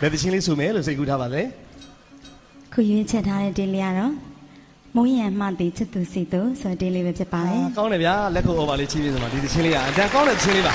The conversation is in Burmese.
ဘယ်သချင်းလေးဆိုမယ်လို့စိတ်ကူးထားပါလဲခုရွေးချက်ထားတဲ့တင်းလေးကတော့မုံရံမှတည်ချစ်သူစီသူဆိုတဲ့တင်းလေးပဲဖြစ်ပါတယ်ကောင်းတယ်ဗျာလက်ခုပ်အော်ပါလေးချီးပြီးဆိုမှဒီသချင်းလေးကအတန်ကောင်းတဲ့သချင်းလေးပါ